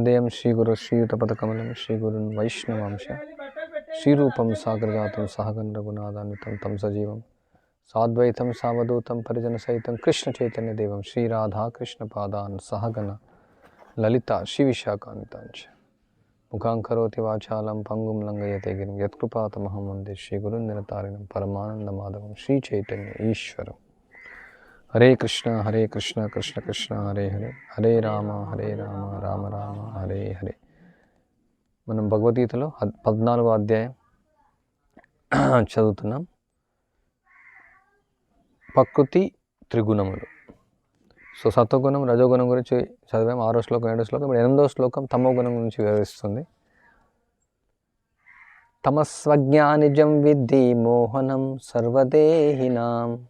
వందేయం శ్రీగురు శ్రీయుతపదకమలం శ్రీగురున్ వైష్ణవాంశ. శ్రీరూపం సాగరజాతం సహగన్ రఘునాథాన్వితం తం సజీవం. సాద్వైతం సావధూతం పరిజన సహితం కృష్ణ చైతన్య దేవం శ్రీరాధా కృష్ణ పాదాన్ సహగన లలిత శ్రీ విశాఖాన్వితాంచ ముఖాం కరోతి వాచాలం పంగుం లంగయతే గిరిం యత్కృపాతమహం వందే శ్రీ గురున్ నిరతారిణం పరమానంద మాధవం శ్రీ చైతన్య ఈశ్వరం. హరే కృష్ణ హరే కృష్ణ కృష్ణ కృష్ణ హరే హరే. హరే రామ హరే రామ రామ రామ హరే హరే. మనం భగవద్గీతలో పద్నాలుగో అధ్యాయం చదువుతున్నాం. ప్రకృతి త్రిగుణములు. సో సత్వగుణం రజోగుణం గురించి చదివాం. ఆరో శ్లోకం ఏడో శ్లోకం ఇప్పుడు ఎనిమిదో శ్లోకం తమో గుణం గురించి వివరిస్తుంది. తమస్వజ్ఞానిజం విద్ధి మోహనం సర్వదేహినాం.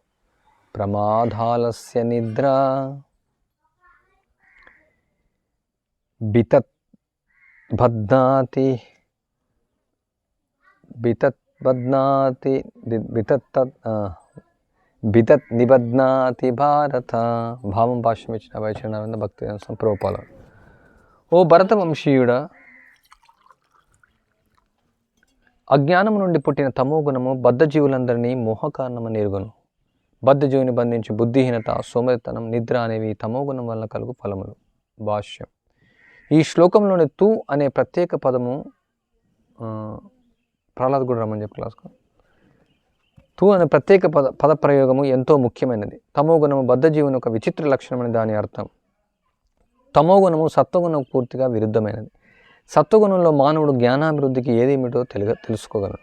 ప్రమాదాలస్య నిద్ర. బితత్ బధ్నాతి బితత్ బధ్నాతి బితత్ బితత్ నిబధ్నాతి భారత. భావం భాష్యం ఇచ్చిన వైష్ణవ భక్తి సంప్రోపాల ఓ భరత వంశీయుడ అజ్ఞానం నుండి పుట్టిన తమోగుణము బద్ధ బద్ధజీవులందరినీ మోహకారణమని ఎరుగను. బద్ధజీవిని బంధించి బుద్ధిహీనత సోమరితనం నిద్ర అనేవి తమోగుణం వల్ల కలుగు ఫలములు. భాష్యం. ఈ శ్లోకంలోని తూ అనే ప్రత్యేక పదము ప్రహ్లాద్ కూడా రమ్మని చెప్పి క్లాస్కు. తూ అనే ప్రత్యేక పద పద ప్రయోగము ఎంతో ముఖ్యమైనది. తమోగుణము బద్ధజీవుని ఒక విచిత్ర లక్షణమని దాని అర్థం. తమోగుణము సత్వగుణం పూర్తిగా విరుద్ధమైనది. సత్వగుణంలో మానవుడు జ్ఞానాభివృద్ధికి ఏదేమిటో తెలుగ తెలుసుకోగలడు.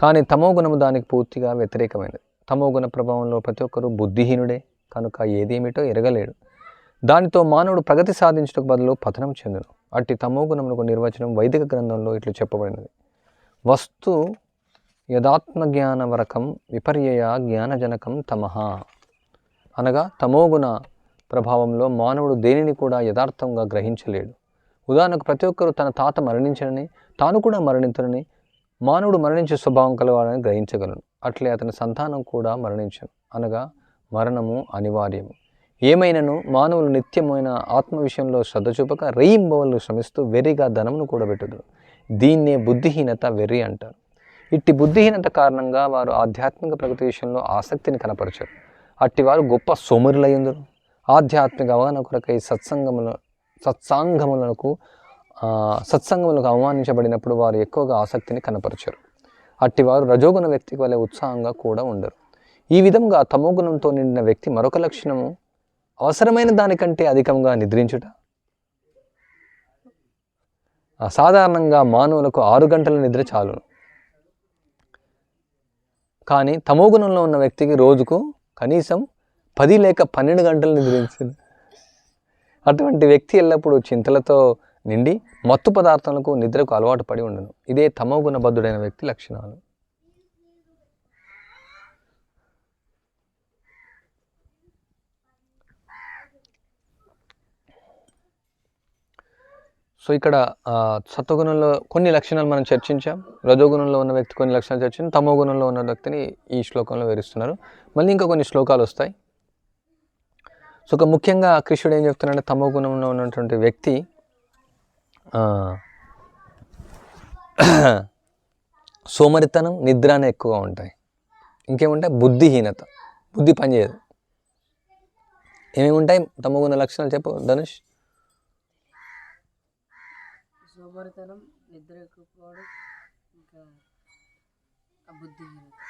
కానీ తమోగుణము దానికి పూర్తిగా వ్యతిరేకమైనది. తమోగుణ ప్రభావంలో ప్రతి ఒక్కరూ బుద్ధిహీనుడే కనుక ఏదేమిటో ఎరగలేడు. దానితో మానవుడు ప్రగతి సాధించడానికి బదులు పతనం చెందును. అట్టి తమోగుణములకు నిర్వచనం వైదిక గ్రంథంలో ఇట్లు చెప్పబడినది. వస్తు యథాత్మ జ్ఞానవరకం విపర్యయ జ్ఞానజనకం తమహ. అనగా తమోగుణ ప్రభావంలో మానవుడు దేనిని కూడా యథార్థంగా గ్రహించలేడు. ఉదాహరణకు ప్రతి ఒక్కరూ తన తాత మరణించడని తాను కూడా మరణించనని మానవుడు మరణించే స్వభావం కలవాడని గ్రహించగలను. అట్లే అతని సంతానం కూడా మరణించను. అనగా మరణము అనివార్యము. ఏమైనను మానవులు నిత్యమైన ఆత్మ విషయంలో శ్రద్ధ చూపక రెయింబవలు శ్రమిస్తూ వెర్రిగా ధనమును కూడబెట్టుదురు. దీన్నే బుద్ధిహీనత వెర్రి అంటారు. ఇట్టి బుద్ధిహీనత కారణంగా వారు ఆధ్యాత్మిక ప్రగతి విషయంలో ఆసక్తిని కనపరచరు. అట్టివారు గొప్ప సోమరులయ్యందురు ఆధ్యాత్మిక అవగాహన కొరకై సత్సంగముల సత్సాంగములకు సత్సంగములకు అవమానించబడినప్పుడు వారు ఎక్కువగా ఆసక్తిని కనపరచరు. అట్టివారు రజోగుణ వ్యక్తికి వలె ఉత్సాహంగా కూడా ఉండరు. ఈ విధంగా తమోగుణంతో నిండిన వ్యక్తి మరొక లక్షణము అవసరమైన దానికంటే అధికంగా నిద్రించుట? సాధారణంగా మానవులకు ఆరు గంటల నిద్ర చాలును. కానీ తమోగుణంలో ఉన్న వ్యక్తికి రోజుకు కనీసం పది లేక పన్నెండు గంటలు నిద్రించింది అటువంటి వ్యక్తి ఎల్లప్పుడూ చింతలతో నిండి మత్తు పదార్థాలకు నిద్రకు అలవాటు పడి ఉండను. ఇదే తమోగుణబద్ధుడైన వ్యక్తి లక్షణాలు. సో ఇక్కడ సత్వగుణంలో కొన్ని లక్షణాలు మనం చర్చించాం. రజోగుణంలో ఉన్న వ్యక్తి కొన్ని లక్షణాలు చర్చించాం. తమో గుణంలో ఉన్న వ్యక్తిని ఈ శ్లోకంలో వివరిస్తున్నారు. మళ్ళీ ఇంకా కొన్ని శ్లోకాలు వస్తాయి. సో ఒక ముఖ్యంగా కృష్ణుడు ఏం చెప్తున్నాడంటే తమో గుణంలో ఉన్నటువంటి వ్యక్తి సోమరితనం నిద్ర అనే ఎక్కువగా ఉంటాయి. ఇంకేముంటాయి? బుద్ధిహీనత. బుద్ధి పనిచేయదు ఏమేమి ఉంటాయి తమో గుణ లక్షణాలు చెప్పు ధనుష్.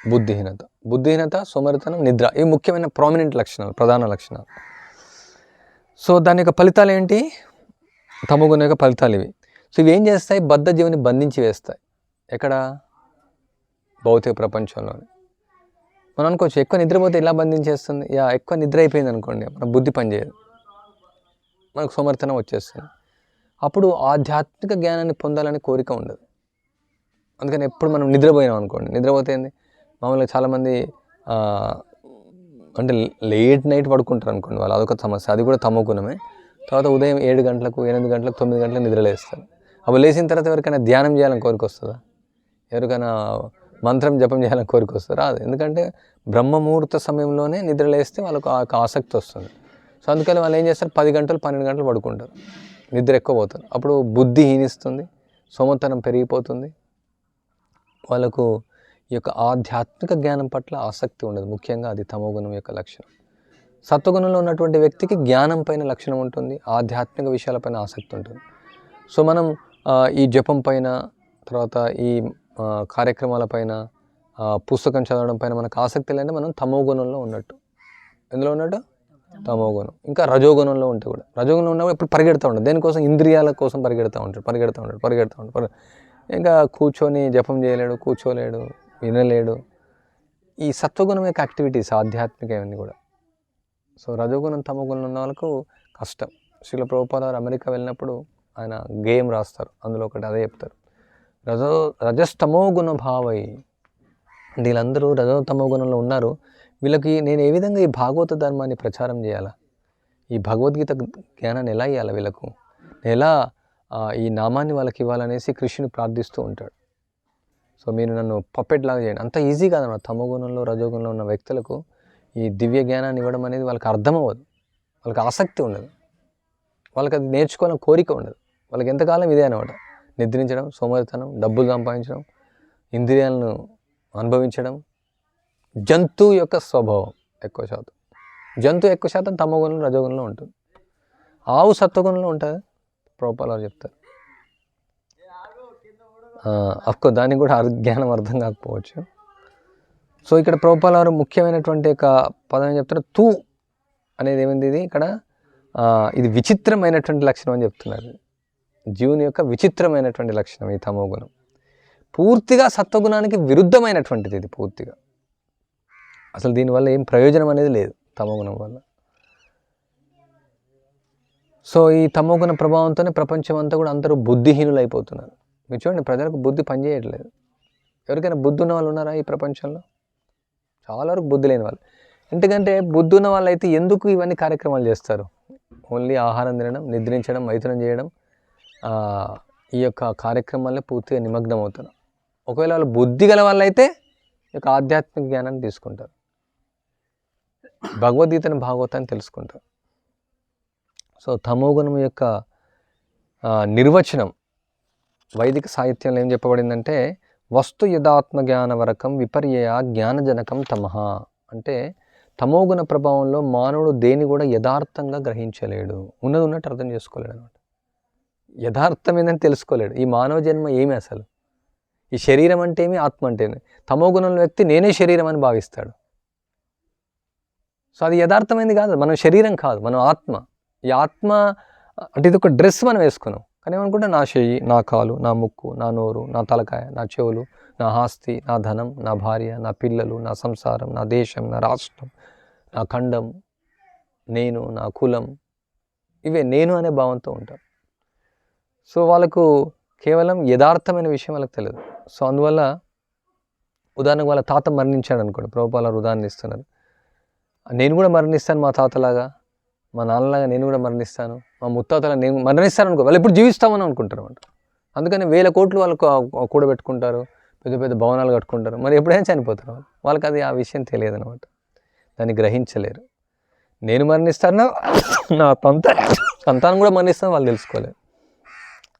బుద్ధిహీనత. బుద్ధిహీనత. సోమరితనం నిద్ర. ఇవి ముఖ్యమైన ప్రామినెంట్ లక్షణాలు ప్రధాన లక్షణాలు. సో దాని యొక్క ఫలితాలు ఏంటి? తమగుణ యొక్క ఫలితాలు ఇవి. సో ఇవి ఏం చేస్తాయి? బద్ధ జీవిని బంధించి వేస్తాయి. ఎక్కడ? భౌతిక ప్రపంచంలోని. మనం అనుకోవచ్చు ఎక్కువ నిద్రపోతే ఎలా బంధించేస్తుంది? యా ఎక్కువ నిద్ర అయిపోయింది అనుకోండి. మన బుద్ధి పనిచేయదు మనకు సోమరితనం వచ్చేస్తుంది. అప్పుడు ఆధ్యాత్మిక జ్ఞానాన్ని పొందాలని కోరిక ఉండదు. అందుకని ఎప్పుడు మనం నిద్రపోయినాం అనుకోండి. నిద్రపోతే ఏంది? మామూలుగా చాలామంది అంటే లేట్ నైట్ పడుకుంటారు అనుకోండి. వాళ్ళు అదొక సమస్య. అది కూడా తమో గుణమే తర్వాత ఉదయం ఏడు గంటలకు ఎనిమిది గంటలకు తొమ్మిది గంటలకు నిద్రలేస్తారు అవి లేచిన తర్వాత ఎవరికైనా ధ్యానం చేయాలని కోరిక వస్తుందా? ఎవరికైనా మంత్రం జపం చేయాలని కోరిక వస్తుంది? రాదు. ఎందుకంటే బ్రహ్మముహూర్త సమయంలోనే నిద్రలేస్తే వాళ్ళకు ఆ ఆసక్తి వస్తుంది. సో అందుకని వాళ్ళు ఏం చేస్తారు? పది గంటలు పన్నెండు గంటలు పడుకుంటారు. నిద్ర ఎక్కువ పోతారు అప్పుడు బుద్ధి హీనిస్తుంది. సోమతనం పెరిగిపోతుంది. వాళ్ళకు ఈ యొక్క ఆధ్యాత్మిక జ్ఞానం పట్ల ఆసక్తి ఉండదు. ముఖ్యంగా అది తమోగుణం యొక్క లక్షణం. సత్వగుణంలో ఉన్నటువంటి వ్యక్తికి జ్ఞానం పైన లక్షణం ఉంటుంది ఆధ్యాత్మిక విషయాలపైన ఆసక్తి ఉంటుంది. సో మనం ఈ జపం పైన తర్వాత ఈ కార్యక్రమాలపైన పుస్తకం చదవడం పైన మనకు ఆసక్తి లేదంటే మనం తమోగుణంలో ఉన్నట్టు. ఎందులో ఉన్నట్టు? తమోగుణం. ఇంకా రజోగుణంలో ఉంటే కూడా. రజోగుణంలో ఉన్నప్పుడు ఇప్పుడు పరిగెడతా ఉంటాడు దేనికోసం? ఇంద్రియాల కోసం పరిగెడతా ఉంటాడు పరిగెడతా ఉంటాడు పరిగెడతా ఉంటాడు ఇంకా కూర్చొని జపం చేయలేడు కూర్చోలేడు వినలేడు. ఈ సత్వగుణం యొక్క యాక్టివిటీస్ ఆధ్యాత్మిక ఇవన్నీ కూడా. సో రజోగుణం తమగుణం ఉన్న వాళ్ళకు కష్టం. శ్రీల ప్రభుపాద వారు అమెరికా వెళ్ళినప్పుడు ఆయన గేమ్ రాస్తారు. అందులో ఒకటి అదే చెప్తారు. రజో రజస్తమో గుణ భావై. వీళ్ళందరూ రజో గుణంలో ఉన్నారు. వీళ్ళకి నేను ఏ విధంగా ఈ భాగవత ధర్మాన్ని ప్రచారం చేయాలా? ఈ భగవద్గీత జ్ఞానాన్ని ఎలా ఇవ్వాలి వీళ్ళకు? నేను ఎలా ఈ నామాన్ని వాళ్ళకి ఇవ్వాలనేసి కృష్ణుని ప్రార్థిస్తూ ఉంటాడు. సో మీరు నన్ను పప్పెట్ లాగా చేయండి. అంత ఈజీ కాదన్నమాట తమో గుణంలో రజోగుణంలో ఉన్న వ్యక్తులకు ఈ దివ్య జ్ఞానాన్ని ఇవ్వడం అనేది వాళ్ళకి అర్థం అవ్వదు వాళ్ళకి ఆసక్తి ఉండదు. వాళ్ళకి అది నేర్చుకోవాలని కోరిక ఉండదు. వాళ్ళకి ఎంతకాలం ఇదే అనమాట? నిద్రించడం సోమరితనం డబ్బులు సంపాదించడం ఇంద్రియాలను అనుభవించడం. జంతువు యొక్క స్వభావం ఎక్కువ శాతం. జంతువు ఎక్కువ శాతం తమగుణంలో రజోగుణంలో ఉంటుంది. ఆవు సత్వగుణంలో ఉంటుంది? ప్రోపాలు వారు చెప్తారు. అఫ్కో దానికి కూడా అర్- జ్ఞానం అర్థం కాకపోవచ్చు. సో ఇక్కడ ప్రోపాల వారు ముఖ్యమైనటువంటి ఒక పదం ఏం చెప్తారు తూ అనేది ఏమైంది ఇది ఇక్కడ? ఇది విచిత్రమైనటువంటి లక్షణం అని చెప్తున్నారు. జీవుని యొక్క విచిత్రమైనటువంటి లక్షణం ఈ తమోగుణం. పూర్తిగా సత్వగుణానికి విరుద్ధమైనటువంటిది ఇది పూర్తిగా. అసలు దీనివల్ల ఏం ప్రయోజనం అనేది లేదు తమోగుణం వల్ల. సో ఈ తమోగుణ ప్రభావంతోనే ప్రపంచం అంతా కూడా అందరూ బుద్ధిహీనులు అయిపోతున్నారు మీరు చూడండి ప్రజలకు బుద్ధి పనిచేయట్లేదు. ఎవరికైనా బుద్ధి ఉన్న వాళ్ళు ఉన్నారా ఈ ప్రపంచంలో? చాలా వరకు బుద్ధి లేని వాళ్ళు. ఎందుకంటే బుద్ధి ఉన్న వాళ్ళు అయితే ఎందుకు ఇవన్నీ కార్యక్రమాలు చేస్తారు? ఓన్లీ ఆహారం తినడం నిద్రించడం మైథునం చేయడం ఈ యొక్క కార్యక్రమాల్లో పూర్తిగా నిమగ్నం అవుతారు ఒకవేళ వాళ్ళు బుద్ధి గల వాళ్ళైతే ఈ యొక్క ఆధ్యాత్మిక జ్ఞానాన్ని తీసుకుంటారు. భగవద్గీతను భాగవతాన్ని తెలుసుకుంటారు. సో తమోగుణం యొక్క నిర్వచనం వైదిక సాహిత్యంలో ఏం చెప్పబడిందంటే వస్తు యథాత్మ జ్ఞానవరకం విపర్యయ జ్ఞానజనకం తమహ అంటే తమోగుణ ప్రభావంలో మానవుడు దేని కూడా యథార్థంగా గ్రహించలేడు. ఉన్నది ఉన్నట్టు అర్థం చేసుకోలేడు అనమాట. యథార్థం ఏందని తెలుసుకోలేడు. ఈ మానవ జన్మ ఏమి అసలు? ఈ శరీరం అంటే ఏమి? ఆత్మ అంటే ఏమి? తమోగుణంలో వ్యక్తి నేనే శరీరం అని భావిస్తాడు. సో అది యథార్థమైంది కాదు. మనం శరీరం కాదు. మనం ఆత్మ. ఈ ఆత్మ అంటే ఇది ఒక డ్రెస్ మనం వేసుకున్నాం. కానీ ఏమనుకుంటే నా చెయ్యి నా కాలు నా ముక్కు నా నోరు నా తలకాయ నా చెవులు నా ఆస్తి నా ధనం నా భార్య నా పిల్లలు నా సంసారం నా దేశం నా రాష్ట్రం నా ఖండం నేను నా కులం ఇవే నేను అనే భావంతో ఉంటాను సో వాళ్ళకు కేవలం యథార్థమైన విషయం వాళ్ళకి తెలియదు. సో అందువల్ల ఉదాహరణకు వాళ్ళ తాత మరణించాడు అనుకోండి ప్రభుపాల ఉదాహరణ ఇస్తున్నారు. నేను కూడా మరణిస్తాను మా తాతలాగా మా నాన్నలాగా నేను కూడా మరణిస్తాను. మా ముత్తాతలని నేను మరణిస్తాను అనుకో వాళ్ళు ఎప్పుడు జీవిస్తామని అనుకుంటారు అనమాట అందుకని వేల కోట్లు వాళ్ళు కూడబెట్టుకుంటారు పెద్ద పెద్ద భవనాలు కట్టుకుంటారు. మరి ఎప్పుడైనా చనిపోతారు వాళ్ళు. వాళ్ళకి అది ఆ విషయం తెలియదు అనమాట దాన్ని గ్రహించలేరు. నేను మరణిస్తాను? నా తంత సంతానం కూడా మరణిస్తాను వాళ్ళు తెలుసుకోలేరు.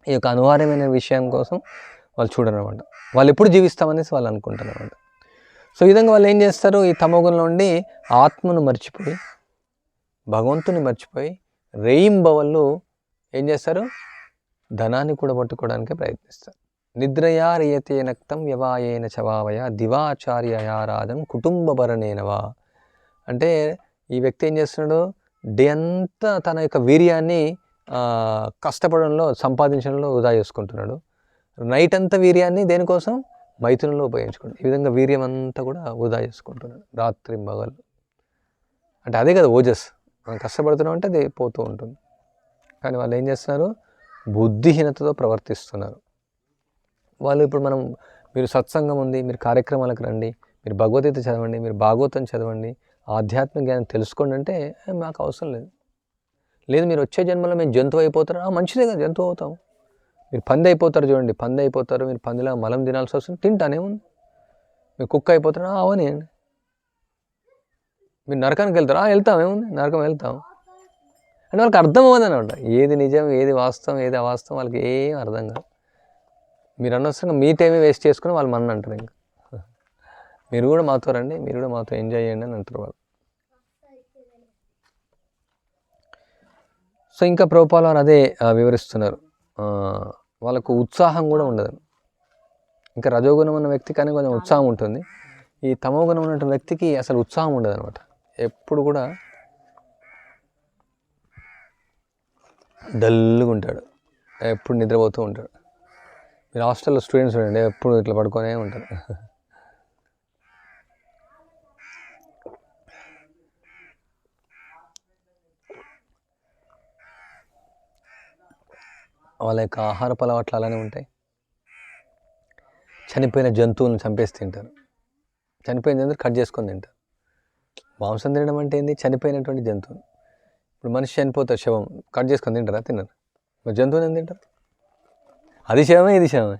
ఈ యొక్క అనివార్యమైన విషయం కోసం వాళ్ళు చూడరు అనమాట వాళ్ళు ఎప్పుడు జీవిస్తామనేసి వాళ్ళు అనుకుంటారనమాట సో ఈ విధంగా వాళ్ళు ఏం చేస్తారు? ఈ తమోగుణంలో ఉండి ఆత్మను మర్చిపోయి భగవంతుని మర్చిపోయి రేయింబవళ్ళు ఏం చేస్తారు? ధనాన్ని కూడా పట్టుకోవడానికే ప్రయత్నిస్తారు. నిద్రయా రియతే నక్తం వ్యవాయేన చవావయ దివాచార్యయారాధం కుటుంబ భరణేనవా అంటే ఈ వ్యక్తి ఏం చేస్తున్నాడు? డే అంతా తన యొక్క వీర్యాన్ని కష్టపడంలో సంపాదించడంలో వృధా చేసుకుంటున్నాడు. నైట్ అంతా వీర్యాన్ని దేనికోసం? మైథునంలో ఉపయోగించుకుంటాడు. ఈ విధంగా వీర్యం అంతా కూడా వృధా చేసుకుంటున్నాడు. రాత్రి మగలు అంటే అదే కదా ఓజస్. మనం కష్టపడుతున్నాం అంటే అది పోతూ ఉంటుంది. కానీ వాళ్ళు ఏం చేస్తున్నారు? బుద్ధిహీనతతో ప్రవర్తిస్తున్నారు. వాళ్ళు ఇప్పుడు మనం మీరు సత్సంగం ఉంది మీరు కార్యక్రమాలకు రండి మీరు భగవద్గీత చదవండి మీరు భాగవతం చదవండి ఆధ్యాత్మిక జ్ఞానం తెలుసుకోండి అంటే మాకు అవసరం లేదు. లేదు మీరు వచ్చే జన్మలో మేము జంతువు అయిపోతారు. మంచిదే కదా జంతువు అవుతాం. మీరు పంది అయిపోతారు చూడండి పంది అయిపోతారు మీరు పందిలా మలం తినాల్సి వస్తుంది తింటానే ఉంది. మీరు కుక్క అయిపోతారు "ఆ, అవనేయండి మీరు నరకానికి వెళ్తారా? వెళ్తాము వెళ్తాం ఏముంది? నరకం వెళ్తాం. అంటే వాళ్ళకి అర్థం అవ్వదు అనమాట ఏది నిజం ఏది వాస్తవం ఏది అవాస్తవం వాళ్ళకి ఏం అర్థం కాదు. మీరు అనవసరంగా మీ టైమే వేస్ట్ చేసుకుని వాళ్ళు మన అంటారు ఇంకా. మీరు కూడా మాతో రండి మీరు కూడా మాతో ఎంజాయ్ చేయండి అని అంటారు వాళ్ళు. సో ఇంకా ప్రభుపాల వారు అదే వివరిస్తున్నారు. వాళ్ళకు ఉత్సాహం కూడా ఉండదు. ఇంకా రజోగుణం ఉన్న వ్యక్తి కానీ కొంచెం ఉత్సాహం ఉంటుంది. ఈ తమోగుణం ఉన్నటువంటి వ్యక్తికి అసలు ఉత్సాహం ఉండదు అనమాట ఎప్పుడు కూడా డల్గా ఉంటాడు. ఎప్పుడు నిద్రపోతూ ఉంటాడు. మీరు హాస్టల్లో స్టూడెంట్స్ ఉండండి ఎప్పుడు ఇట్లా పడుకొనే ఉంటారు. వాళ్ళ యొక్క ఆహారపు అలవాట్లు అలానే ఉంటాయి. చనిపోయిన జంతువులను చంపేసి తింటారు. చనిపోయిన జంతువులు కట్ చేసుకొని తింటారు. మాంసం తినడం అంటే ఏంది? చనిపోయినటువంటి జంతువు ఇప్పుడు మనిషి చనిపోతారు శవం కట్ చేసుకొని తింటారా? తినరు. మరి జంతువుని ఏం తింటారు? అది శవమే ఇది శవమే.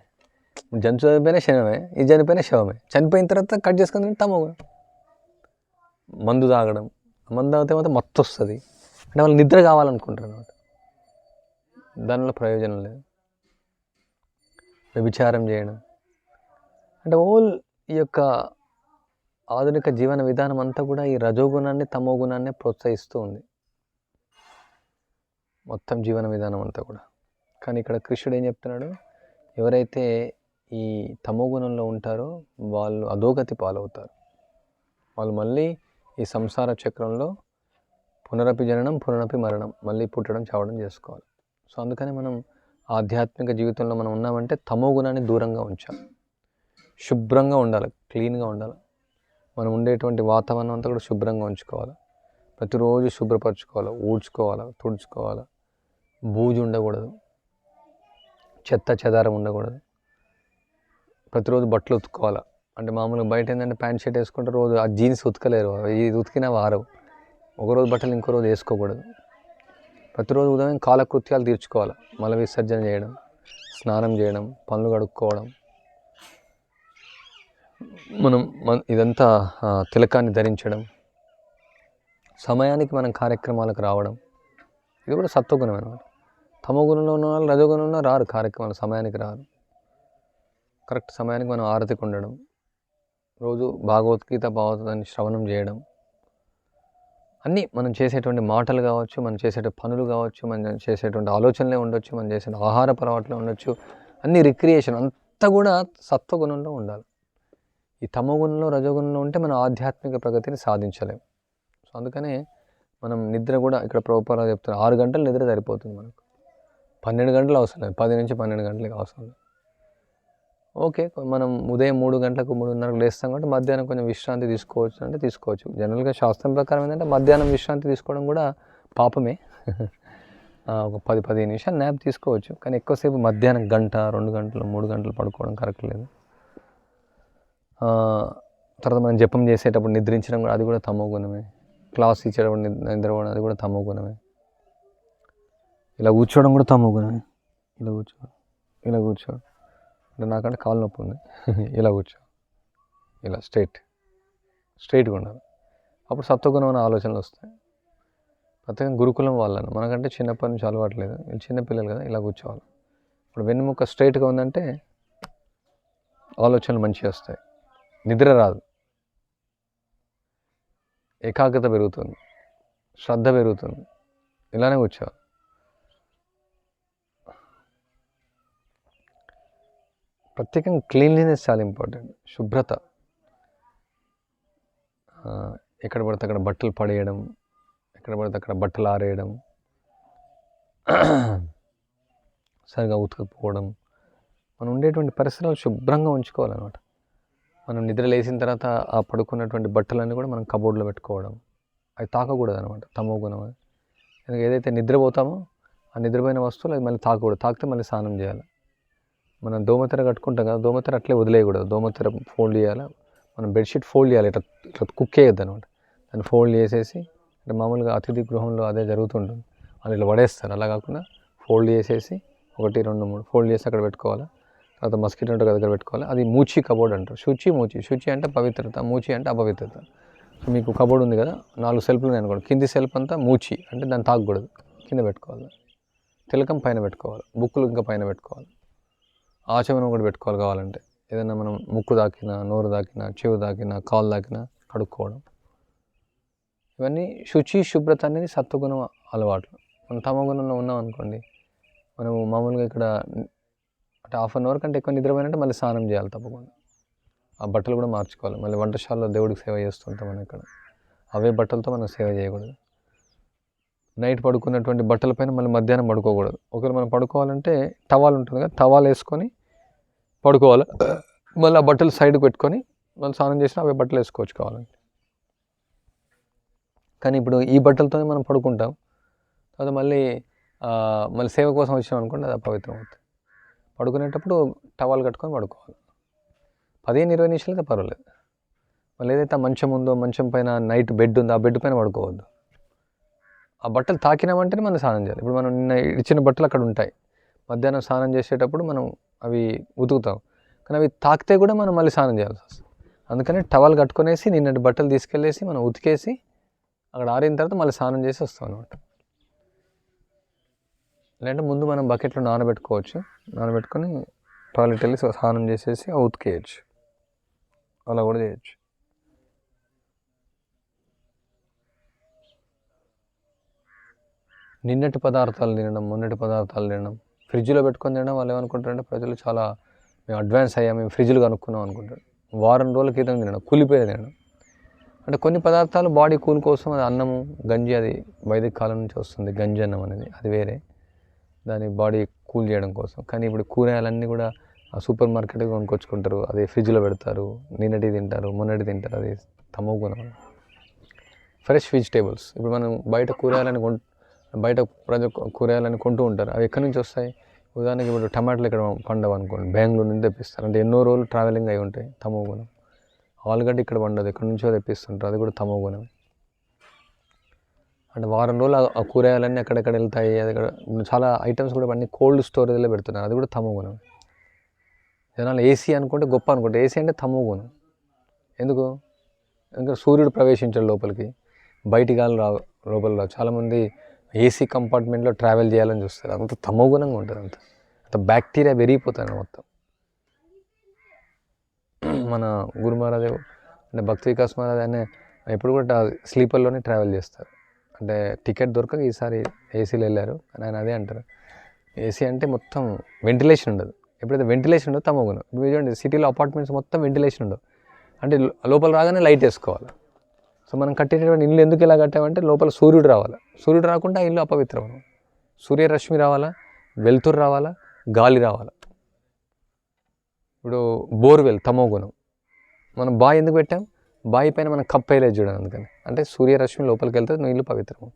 జంతువు చనిపోయినా శవమే ఇది చనిపోయినా శవమే. చనిపోయిన తర్వాత కట్ చేసుకొని తింటాము మందు తాగడం. మందు తాగితే మాత్రం మత్తు వస్తుంది. అంటే వాళ్ళు నిద్ర కావాలనుకుంటారు అనమాట దానివల్ల ప్రయోజనం లేదు. వ్యభిచారం చేయడం. అంటే ఓల్ ఈ యొక్క ఆధునిక జీవన విధానం అంతా కూడా ఈ రజోగుణాన్ని తమో గుణాన్ని ప్రోత్సహిస్తూ ఉంది. మొత్తం జీవన విధానం అంతా కూడా. కానీ ఇక్కడ కృష్ణుడు ఏం చెప్తున్నాడు? ఎవరైతే ఈ తమో గుణంలో ఉంటారో వాళ్ళు అధోగతి పాలవుతారు. వాళ్ళు మళ్ళీ ఈ సంసార చక్రంలో పునరపి జననం పునరపి మరణం మళ్ళీ పుట్టడం చావడం చేసుకోవాలి. సో అందుకని మనం ఆధ్యాత్మిక జీవితంలో మనం ఉన్నామంటే తమో గుణాన్ని దూరంగా ఉంచాలి. శుభ్రంగా ఉండాలి క్లీన్గా ఉండాలి. మనం ఉండేటువంటి వాతావరణం అంతా కూడా శుభ్రంగా ఉంచుకోవాలి. ప్రతిరోజు శుభ్రపరచుకోవాలి ఊడ్చుకోవాలి తుడుచుకోవాలి. బూజు ఉండకూడదు. చెత్త చెదారం ఉండకూడదు. ప్రతిరోజు బట్టలు ఉతుక్కోవాలి. అంటే మామూలుగా బయట ఏంటంటే ప్యాంట్ షర్ట్ వేసుకుంటే రోజు ఆ జీన్స్ ఉతకలేరు. ఇది ఉతికినా వారవు. ఒకరోజు బట్టలు ఇంకో రోజు వేసుకోకూడదు. ప్రతిరోజు ఉదయం కాలకృత్యాలు తీర్చుకోవాలి. మల విసర్జన చేయడం స్నానం చేయడం పనులు కడుక్కోవడం. మనం ఇదంతా తిలకాన్ని ధరించడం సమయానికి మనం కార్యక్రమాలకు రావడం ఇది కూడా సత్వగుణం అనమాట తమగుణంలో ఉన్న వాళ్ళు రజగుణంలో ఉన్న రారు కార్యక్రమాలు సమయానికి రారు. కరెక్ట్ సమయానికి మనం ఆరతికి ఉండడం రోజు భాగవద్గీత భాగవతాన్ని శ్రవణం చేయడం అన్నీ మనం చేసేటువంటి మాటలు కావచ్చు మనం చేసేట పనులు కావచ్చు మనం చేసేటువంటి ఆలోచనలే ఉండొచ్చు మనం చేసే ఆహార అలవాట్లే ఉండొచ్చు అన్ని రిక్రియేషన్ అంతా కూడా సత్వగుణంలో ఉండాలి. ఈ తమగుణంలో రజగుణంలో రజోగుణంలో ఉంటే మనం ఆధ్యాత్మిక ప్రగతిని సాధించలేం. సో అందుకనే మనం నిద్ర కూడా ఇక్కడ ప్రభుపాల చెప్తారు ఆరు గంటలు నిద్ర సరిపోతుంది మనకు. పన్నెండు గంటలు అవసరం లేదు పది నుంచి పన్నెండు గంటలకి అవసరం లేదు. ఓకే మనం ఉదయం మూడు గంటలకు మూడున్నరకు లేస్తాం కాబట్టి మధ్యాహ్నం కొంచెం విశ్రాంతి తీసుకోవచ్చు అంటే తీసుకోవచ్చు. జనరల్గా శాస్త్రం ప్రకారం ఏంటంటే మధ్యాహ్నం విశ్రాంతి తీసుకోవడం కూడా పాపమే. ఒక పది పదిహేను నిమిషాలు న్యాప్ తీసుకోవచ్చు. కానీ ఎక్కువసేపు మధ్యాహ్నం గంట రెండు గంటలు మూడు గంటలు పడుకోవడం కరెక్ట్ లేదు. తర్వాత మనం జపం చేసేటప్పుడు నిద్రించడం కూడా అది కూడా తమో గుణమే. క్లాస్ ఇచ్చేటప్పుడు నిద్రపోవడం అది కూడా తమో గుణమే. ఇలా కూర్చోవడం కూడా తమో గుణమే. ఇలా కూర్చోవడం ఇలా కూర్చోవడం. అంటే నాకంటే కాలు నొప్పి ఉంది. ఇలా కూర్చో. ఇలా స్ట్రైట్ స్ట్రైట్గా ఉండాలి. అప్పుడు సత్వగుణం అనే ఆలోచనలు వస్తాయి. ప్రత్యేకంగా గురుకులం వాళ్ళను. మనకంటే చిన్నప్పటి నుంచి అలవాట్లేదు వీళ్ళు చిన్నపిల్లలు కదా ఇలా కూర్చోవాలి. ఇప్పుడు వెన్నుముక్క స్ట్రైట్గా ఉందంటే ఆలోచనలు మంచిగా వస్తాయి. నిద్ర రాదు. ఏకాగ్రత పెరుగుతుంది. శ్రద్ధ పెరుగుతుంది. ఇలానే కూర్చోవాలి. ప్రత్యేకంగా క్లీన్లీనెస్ చాలా ఇంపార్టెంట్. శుభ్రత. ఎక్కడ పడితే అక్కడ బట్టలు పడేయడం ఎక్కడ పడితే అక్కడ బట్టలు ఆరేయడం సరిగా ఉతకపోవడం మనం ఉండేటువంటి పరిసరాలు శుభ్రంగా ఉంచుకోవాలన్నమాట. మనం నిద్ర లేచిన తర్వాత ఆ పడుకున్నటువంటి బట్టలన్నీ కూడా మనం కబోర్డ్లో పెట్టుకోవడం. అవి తాకకూడదు అనమాట తమో గుణం అది ఏదైతే నిద్రపోతామో ఆ ఆ నిద్రపోయిన వస్తువులు అది మళ్ళీ తాకూడదు తాకితే మళ్ళీ స్నానం చేయాలి. మనం దోమతెర కట్టుకుంటాం కదా దోమతెర అట్లే వదిలేయకూడదు. దోమతెర ఫోల్డ్ చేయాలి? మనం బెడ్షీట్ ఫోల్డ్ చేయాలి ఇట్లా ఇట్లా కుక్ చేయొద్దు అనమాట దాన్ని ఫోల్డ్ చేసేసి అంటే మామూలుగా అతిథి గృహంలో అదే జరుగుతుంటుంది. వాళ్ళు ఇట్లా పడేస్తారు. అలా కాకుండా ఫోల్డ్ చేసేసి ఒకటి రెండు మూడు ఫోల్డ్ చేసి అక్కడ పెట్టుకోవాలి? తర్వాత మస్కిటో దగ్గర పెట్టుకోవాలి. అది మూచి కబోర్డ్ అంటారు. శుచి మూచి. శుచి అంటే పవిత్రత మూచి అంటే అపవిత్రత. సో మీకు కబోర్డ్ ఉంది కదా నాలుగు సెల్ఫ్లు ఉన్నాయి అనుకోండి. కింది సెల్ఫ్ అంతా మూచి అంటే దాన్ని తాగకూడదు కింద పెట్టుకోవాలి. తిలకం పైన పెట్టుకోవాలి. బుక్కులు ఇంకా పైన పెట్టుకోవాలి. ఆచమనం కూడా పెట్టుకోవాలి కావాలంటే. ఏదైనా మనం ముక్కు దాకినా నోరు దాకినా చెవు దాకినా కాలు దాకినా కడుక్కోవడం. ఇవన్నీ శుచి శుభ్రత అనేది సత్వగుణం అలవాట్లు. మనం తమగుణంలో ఉన్నాం అనుకోండి మనము మామూలుగా ఇక్కడ అంటే హాఫ్ అన్ అవర్ కంటే ఎక్కువ నిద్రపోయినంటే మళ్ళీ స్నానం చేయాలి తప్పకుండా. ఆ బట్టలు కూడా మార్చుకోవాలి. మళ్ళీ వంటశాలలో దేవుడికి సేవ చేస్తుంటాం మనం ఇక్కడ. అవే బట్టలతో మనం సేవ చేయకూడదు. నైట్ పడుకున్నటువంటి బట్టలపైన మళ్ళీ మధ్యాహ్నం పడుకోకూడదు. ఒకవేళ మనం పడుకోవాలంటే టవాల్ ఉంటుంది కదా టవాల్ వేసుకొని పడుకోవాలి. మళ్ళీ ఆ బట్టలు సైడ్కి పెట్టుకొని మళ్ళీ స్నానం చేసినా అవే బట్టలు వేసుకోవచ్చు కావాలంటే. కానీ ఇప్పుడు ఈ బట్టలతోనే మనం పడుకుంటాం. తర్వాత మళ్ళీ మళ్ళీ సేవ కోసం వచ్చినాం అనుకోండి అది అపవిత్రం అవుతుంది. పడుకునేటప్పుడు టవాల్ కట్టుకొని పడుకోవాలి. పదిహేను ఇరవై నిమిషాలు అయితే పర్వాలేదు. మళ్ళీ ఏదైతే ఆ మంచం ఉందో మంచం పైన నైట్ బెడ్ ఉందో ఆ బెడ్ పైన పడుకోవద్దు. ఆ బట్టలు తాకినామంటేనే మనం స్నానం చేయాలి. ఇప్పుడు మనం నిన్న ఇచ్చిన బట్టలు అక్కడ ఉంటాయి. మధ్యాహ్నం స్నానం చేసేటప్పుడు మనం అవి ఉతుకుతాం. కానీ అవి తాకితే కూడా మనం మళ్ళీ స్నానం చేయాల్సి వస్తుంది. అందుకని టవల్ కట్టుకొనేసి నిన్నటి బట్టలు తీసుకెళ్ళేసి మనం ఉతికేసి అక్కడ ఆరిన తర్వాత మళ్ళీ స్నానం చేసి వస్తాం అనమాట లేదంటే ముందు మనం బకెట్లో నానబెట్టుకోవచ్చు. నానబెట్టుకొని టాయిలెట్ వెళ్ళి స్నానం చేసేసి ఉతికేయచ్చు. అలా కూడా చేయొచ్చు. నిన్నటి పదార్థాలు తినడం మొన్నటి పదార్థాలు తినడం ఫ్రిడ్జ్లో పెట్టుకొని తినడం వాళ్ళు ఏమనుకుంటారంటే ప్రజలు చాలా మేము అడ్వాన్స్ అయ్యాం మేము ఫ్రిడ్జ్లు కనుక్కున్నాం అనుకుంటారు. వారం రోజుల క్రితం తినడం కూలిపోయి తినడం. అంటే కొన్ని పదార్థాలు బాడీ కూల్ కోసం అది అన్నము గంజి అది వైదిక కాలం నుంచి వస్తుంది గంజి అన్నం అనేది అది వేరే. దాని బాడీ కూల్ చేయడం కోసం. కానీ ఇప్పుడు కూరగాయలన్నీ కూడా ఆ సూపర్ మార్కెట్ కొనుక్కొచ్చుకుంటారు. అది ఫ్రిడ్జ్లో పెడతారు. నిన్నటి తింటారు మొన్నటి తింటారు. అది తమో గుణం ఫ్రెష్ వెజిటేబుల్స్ ఇప్పుడు మనం బయట కూరగాయలని కొం బయట ప్రజ కూరగాయలని కొంటూ ఉంటారు. అవి ఎక్కడి నుంచి వస్తాయి? ఉదాహరణకి ఇప్పుడు టమాటాలు ఇక్కడ పండవు అనుకోండి. బెంగళూరు నుంచి తెప్పిస్తారు. అంటే ఎన్నో రోజులు ట్రావెలింగ్ అయి ఉంటాయి తమో గుణం ఆలుగడ్డ ఇక్కడ పండదు. ఎక్కడి నుంచో తెప్పిస్తుంటారు. అది కూడా తమో అంటే వారం రోజులు ఆ- కూరగాయలన్నీ ఎక్కడెక్కడ వెళ్తాయి అది చాలా ఐటమ్స్ కూడా అన్ని కోల్డ్ స్టోరేజ్లో పెడుతున్నారు. అది కూడా తమో గుణం. జనాలు ఏసీ అనుకుంటే గొప్ప అనుకుంటే ఏసీ అంటే తమో గుణం. ఎందుకు? ఎందుకంటే సూర్యుడు ప్రవేశించాడు లోపలికి. బయటి గాలి రా లోపల రావు. చాలామంది ఏసీ కంపార్ట్మెంట్లో ట్రావెల్ చేయాలని చూస్తారు. అంత తమో గుణంగా ఉంటుంది అంత. అంత బ్యాక్టీరియా పెరిగిపోతాను మొత్తం. మన గురు మహారాజ్ అంటే భక్తి వికాస్ మహారాజ్ అనే ఎప్పుడు కూడా స్లీపర్లోనే ట్రావెల్ చేస్తారు. అంటే టికెట్ దొరకక ఈసారి ఏసీలో వెళ్ళారు. అని ఆయన అదే అంటారు. ఏసీ అంటే మొత్తం వెంటిలేషన్ ఉండదు. ఎప్పుడైతే వెంటిలేషన్ ఉండదు తమో గుణం చూడండి సిటీలో అపార్ట్మెంట్స్ మొత్తం వెంటిలేషన్ ఉండవు. అంటే లోపల రాగానే లైట్ వేసుకోవాలి. సో మనం కట్టేటటువంటి ఇల్లు ఎందుకు ఇలా కట్టామంటే లోపల సూర్యుడు రావాలి. సూర్యుడు రాకుండా ఆ ఇల్లు అపవిత్రం. సూర్యరశ్మి రావాలా? వెలుతురు రావాలా? గాలి రావాలా? ఇప్పుడు బోర్వెల్ తమో గుణం మనం బావి ఎందుకు పెట్టాం? బావి పైన మనం కప్ వేయలేదు చూడండి అందుకని. అంటే సూర్యరశ్మి లోపలికి వెళ్తే నీళ్ళు పవిత్రం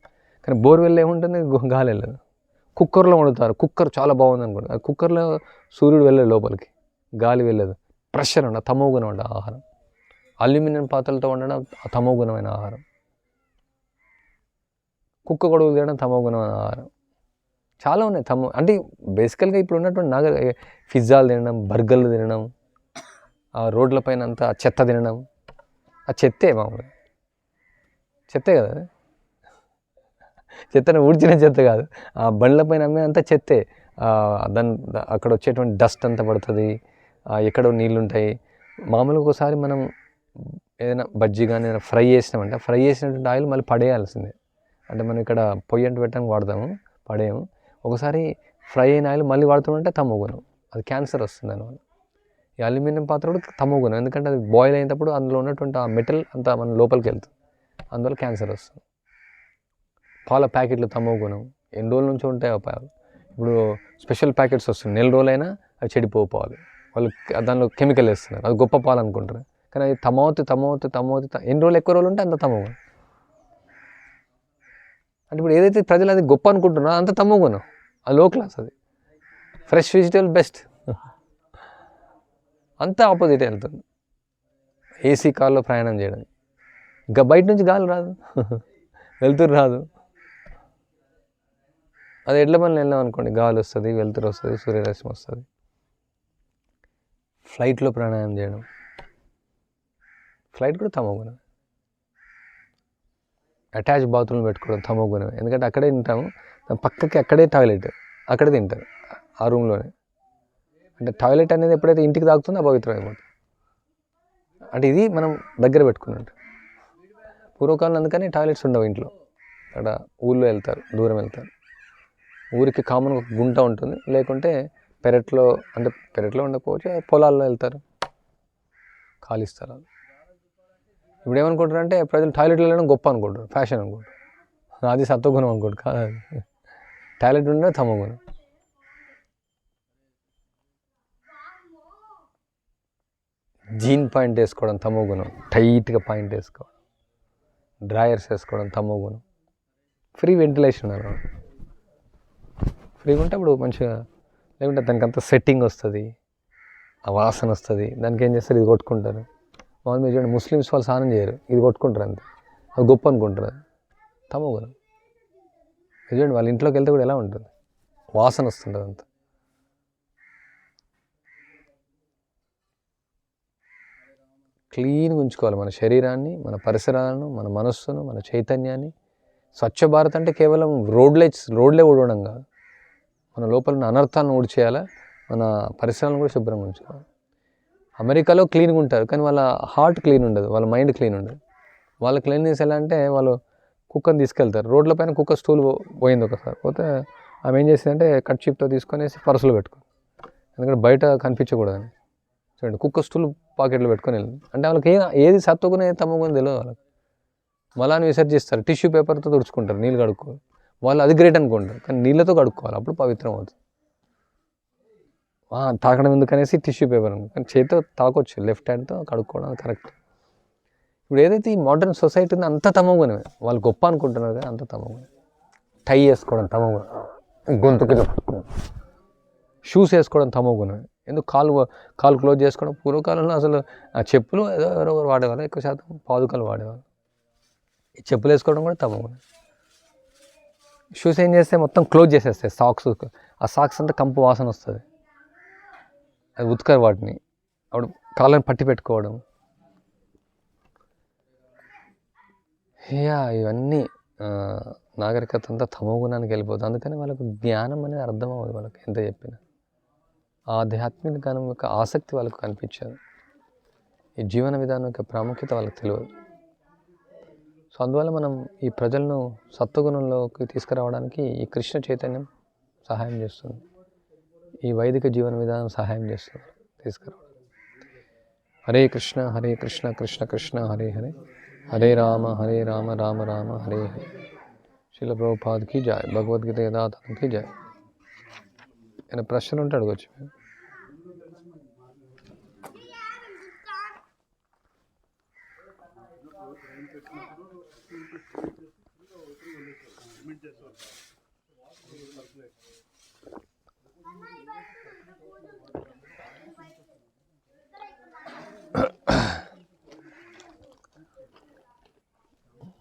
కానీ బోర్వెల్ ఏముంటుంది? గాలి వెళ్ళదు కుక్కర్లో వండుతారు. కుక్కర్ చాలా బాగుంది అనుకోండి కుక్కర్లో సూర్యుడు వెళ్ళదు లోపలికి. గాలి వెళ్ళదు. ప్రెషర్ ఉండ తమోగుణం ఉండే ఉండ ఆహారం. అల్యూమినియం పాత్రలతో వండడం తమోగుణమైన ఆహారం. కుక్క గొడవలు తినడం తమోగుణమైన ఆహారం. చాలా ఉన్నాయి. తమో అంటే బేసికల్గా ఇప్పుడు ఉన్నటువంటి నగర పిజ్జాలు తినడం బర్గర్లు తినడం ఆ రోడ్లపైన అంతా చెత్త తినడం. ఆ చెత్తే మామూలుగా. చెత్తే కదా? చెత్తను ఊడ్చిన చెత్త కాదు. ఆ బండ్ల పైన అమ్మే అంతా చెత్తే దాని అక్కడ వచ్చేటువంటి డస్ట్ అంతా పడుతుంది. ఎక్కడో నీళ్ళు ఉంటాయి మామూలుగా ఒకసారి మనం ఏదైనా బజ్జీ కానీ ఏదైనా ఫ్రై చేసినామంటే ఫ్రై చేసినటువంటి ఆయిల్ మళ్ళీ పడేయాల్సిందే. అంటే మనం ఇక్కడ పొయ్యి అంటు పెట్టడానికి వాడతాము పడేయము. ఒకసారి ఫ్రై అయిన ఆయిల్ మళ్ళీ వాడుతామంటే తమ్మగుణం అది క్యాన్సర్ వస్తుంది దానివల్ల. ఈ అల్యూమినియం పాత్ర కూడా తమ్మగుణం ఎందుకంటే అది బాయిల్ అయినప్పుడు అందులో ఉన్నటువంటి ఆ మెటల్ అంతా మన లోపలికి వెళ్తుంది. అందువల్ల క్యాన్సర్ వస్తుంది. పాల ప్యాకెట్లు తమో గుణం. ఎన్ని రోజుల నుంచి ఉంటాయి ఆ పాలు. ఇప్పుడు స్పెషల్ ప్యాకెట్స్ వస్తున్నాయి. నెల రోజులైనా అవి చెడిపోవు పాలు. వాళ్ళు దానిలో కెమికల్ వేస్తున్నారు. అది గొప్ప పాలు అనుకుంటారు. కానీ అది తమోతి తమోతి తమోతి ఎన్ని రోజులు ఎక్కువ రోజులు ఉంటే అంత తమో అంటే ఇప్పుడు ఏదైతే ప్రజలు అది గొప్ప అనుకుంటున్నారో అంత తమో గుణం. అది లో క్లాస్ అది. ఫ్రెష్ వెజిటేబుల్ బెస్ట్ అంతా ఆపోజిట్ వెళ్తుంది. ఏసీ కార్లో ప్రయాణం చేయడం. ఇంకా బయట నుంచి గాలి రాదు. వెళ్తురు రాదు. అది ఎడ్ల పనులు వెళ్ళాం అనుకోండి గాలి వస్తుంది వెలుతురు వస్తుంది సూర్యరశ్మి వస్తుంది. ఫ్లైట్లో ప్రాణాయామం చేయడం. ఫ్లైట్ కూడా తమో గుణం అటాచ్ బాత్రూమ్ పెట్టుకోవడం తమో గుణం ఎందుకంటే అక్కడే తింటాము. పక్కకి అక్కడే టాయిలెట్ అక్కడే తింటారు ఆ రూమ్లోనే. అంటే టాయిలెట్ అనేది ఎప్పుడైతే ఇంటికి తాగుతుందో అపవిత్రం అయిపోతుంది అంటే ఇది మనం దగ్గర పెట్టుకున్నట్టు. పూర్వకాలం అందుకని టాయిలెట్స్ ఉండవు ఇంట్లో. అక్కడ ఊళ్ళో వెళ్తారు దూరం వెళ్తారు. ఊరికి కామన్ ఒక గుంట ఉంటుంది. లేకుంటే పెరట్లో అంటే పెరట్లో ఉండకపోవచ్చు పొలాల్లో వెళ్తారు. ఖాళీ స్థలాలు. ఇప్పుడు ఏమనుకుంటారు అంటే ప్రజలు టాయిలెట్లు వెళ్ళడం గొప్ప అనుకుంటారు ఫ్యాషన్ అనుకుంటారు. అది సత్వగుణం అనుకోండి కాదు. టాయిలెట్ ఉండే తమగుణం. జీన్ పాయింట్ వేసుకోవడం తమో గుణం టైట్గా పాయింట్ వేసుకోవడం డ్రాయర్స్ వేసుకోవడం తమో గుణం ఫ్రీ వెంటిలేషన్ అనమాట ఫ్రీగా ఉంటే అప్పుడు మంచిగా లేకుంటే దానికి అంత సెట్టింగ్ వస్తుంది ఆ వాసన వస్తుంది. దానికి ఏం చేస్తారు? ఇది కొట్టుకుంటారు. మామూలు మీరు చూడండి ముస్లిమ్స్ వాళ్ళు స్నానం చేయరు. ఇది కొట్టుకుంటారు అంతే. అది గొప్ప అనుకుంటారు అది. తమో గుణం చూడండి వాళ్ళ ఇంట్లోకి వెళ్తే కూడా ఎలా ఉంటుంది? వాసన వస్తుంటుంది అంత. క్లీన్గా ఉంచుకోవాలి మన శరీరాన్ని మన పరిసరాలను మన మనస్సును మన చైతన్యాన్ని. స్వచ్ఛ భారత్ అంటే కేవలం రోడ్లే రోడ్లే ఊడవడం కాదు. మన లోపల ఉన్న అనర్థాలను ఊడ్చేయాలా? మన పరిసరాలను కూడా శుభ్రంగా ఉంచుకోవాలి. అమెరికాలో క్లీన్గా ఉంటారు కానీ వాళ్ళ హార్ట్ క్లీన్ ఉండదు వాళ్ళ మైండ్ క్లీన్ ఉండదు. వాళ్ళ క్లీన్నెస్ ఎలా అంటే వాళ్ళు కుక్కని తీసుకెళ్తారు. రోడ్ల పైన కుక్క స్టూల్ పోయింది ఒకసారి. పోతే ఆమె ఏం చేసిందంటే కట్ చిప్తో తీసుకొనేసి పర్సులో పెట్టుకో ఎందుకంటే బయట కనిపించకూడదని. చూడండి కుక్క స్టూల్ పాకెట్లో పెట్టుకొని వెళ్ళింది. అంటే వాళ్ళకి ఏ ఏది సత్తుకునే తమ్ముకుని తెలియదు వాళ్ళకి. మలాన్ని విసర్జిస్తారు టిష్యూ పేపర్తో తుడుచుకుంటారు నీళ్ళు కడుక్కోవాలి. వాళ్ళు అది గ్రేట్ అనుకుంటారు కానీ నీళ్ళతో కడుక్కోవాలి అప్పుడు పవిత్రం అవుతుంది. తాకడం ఎందుకనేసి టిష్యూ పేపర్ కానీ చేతితో తాకొచ్చు లెఫ్ట్ హ్యాండ్తో కడుక్కోవడం అది కరెక్ట్ ఇప్పుడు ఏదైతే ఈ మోడర్న్ సొసైటీ ఉందో అంత తమగుణమే. వాళ్ళు గొప్ప అనుకుంటున్నారు కానీ అంత తమగుణం టై వేసుకోవడం తమగుణం గొంతుకి షూస్ వేసుకోవడం తమో ఎందుకు కాలు కాలు క్లోజ్ చేసుకోవడం పూర్వకాలంలో అసలు ఆ చెప్పులు ఏదో ఎవరో ఒకరు వాడేవాళ్ళు ఎక్కువ శాతం పాదుకలు వాడేవాళ్ళు. ఈ చెప్పులు వేసుకోవడం కూడా తమో గుణం షూస్ ఏం చేస్తే మొత్తం క్లోజ్ చేసేస్తాయి సాక్స్ ఆ సాక్స్ అంతా కంపు వాసన వస్తుంది. అది ఉతకరు వాటిని. అప్పుడు కాళ్ళని పట్టి పెట్టుకోవడం. యా ఇవన్నీ నాగరికత అంతా తమో గుణానికి వెళ్ళిపోతుంది. అందుకని వాళ్ళకు జ్ఞానం అనేది అర్థం అవ్వదు వాళ్ళకి ఎంత చెప్పినా. ఆధ్యాత్మిక జ్ఞానం యొక్క ఆసక్తి వాళ్ళకు కనిపించదు. ఈ జీవన విధానం యొక్క ప్రాముఖ్యత వాళ్ళకి తెలియదు. సో అందువల్ల మనం ఈ ప్రజలను సత్వగుణంలోకి తీసుకురావడానికి ఈ కృష్ణ చైతన్యం సహాయం చేస్తుంది. ఈ వైదిక జీవన విధానం సహాయం చేస్తుంది తీసుకురావడం హరే కృష్ణ హరే కృష్ణ కృష్ణ కృష్ణ హరే హరే. హరే రామ హరే రామ రామ రామ హరే హరే. శిల ప్రభుపాద్ జాయ్. భగవద్గీత యథాతథంకి జాయ్. ఏమైనా ప్రశ్నలు ఉంటే అడగచ్చు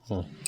Mm-hmm.